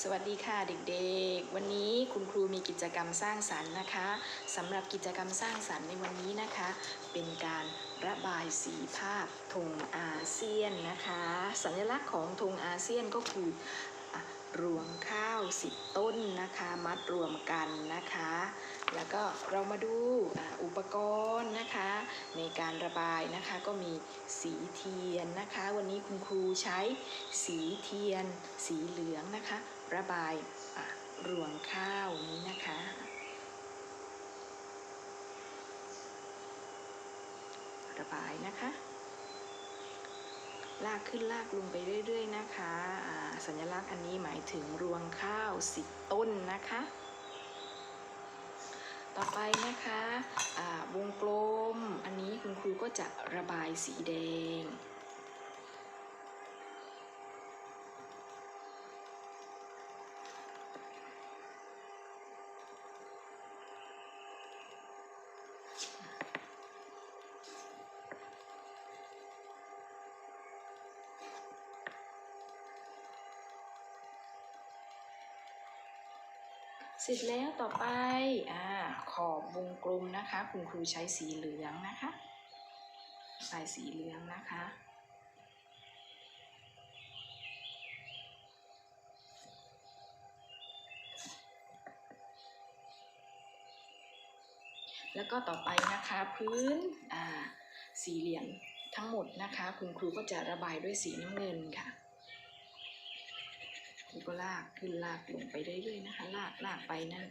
สวัสดีค่ะเด็กๆ วันนี้คุณครูมีกิจกรรมสร้างสรรค์นะคะสำหรับกิจกรรมสร้างสรรค์ในวันนี้นะคะ เป็นการระบายสีภาพธงอาเซียนนะคะ สัญลักษณ์ของธงอาเซียนก็คือรวงข้าวสิบต้นนะคะ มัดรวมกันนะคะ แล้วก็เรามาดูอุปกรณ์นะคะ ในการระบายนะคะก็มีสีเทียนนะคะ วันนี้คุณครูใช้สีเทียน สีเหลืองนะคะ ระบายรวงข้าวนี้นะคะ ระบายนะคะ ลากขึ้นลากลงไปเรื่อยๆนะคะสัญลักษณ์อันนี้หมายถึงรวงข้าวสิบต้นนะคะ ต่อไปนะคะวงกลมอันนี้คุณครูก็จะระบายสีแดง เสร็จแล้วต่อไปอ่าขอบวงกลมนะคะ คุณครูใช้สีเหลืองนะคะ ใส่สีเหลืองนะคะ แล้วก็ต่อไปนะคะพื้นอ่าสีเหลี่ยมทั้งหมดนะคะ คุณครูก็จะระบายด้วยสีน้ำเงินค่ะ แล้วก็ลากขึ้นลากลงไปเรื่อยๆนะคะลากลากไปนั่น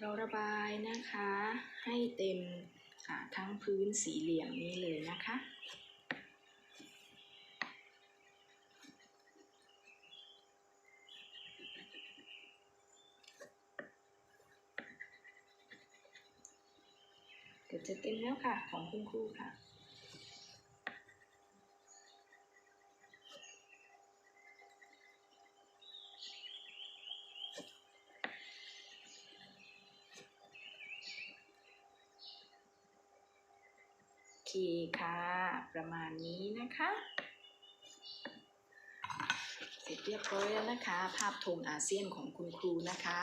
เราระบายนะคะให้เต็มทั้งพื้นสี่เหลี่ยมนี้เลยนะคะ กือบจะเต็มแล้วค่ะ ของคุณครูค่ะคค่ะ ประมาณนี้นะคะ เรียบร้อยแล้วนะคะ ภาพธงอาเซียนของคุณครูนะคะ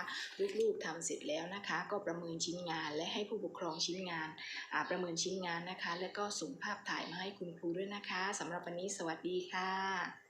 ลูกๆทำเสร็จแล้วนะคะ ก็ประเมินชิ้นงานและให้ผู้ปกครองชิ้นงานประเมินชิ้นงานนะคะ แล้วก็ส่งภาพถ่ายมาให้คุณครูด้วยนะคะสำหรับวันนี้สวัสดีค่ะ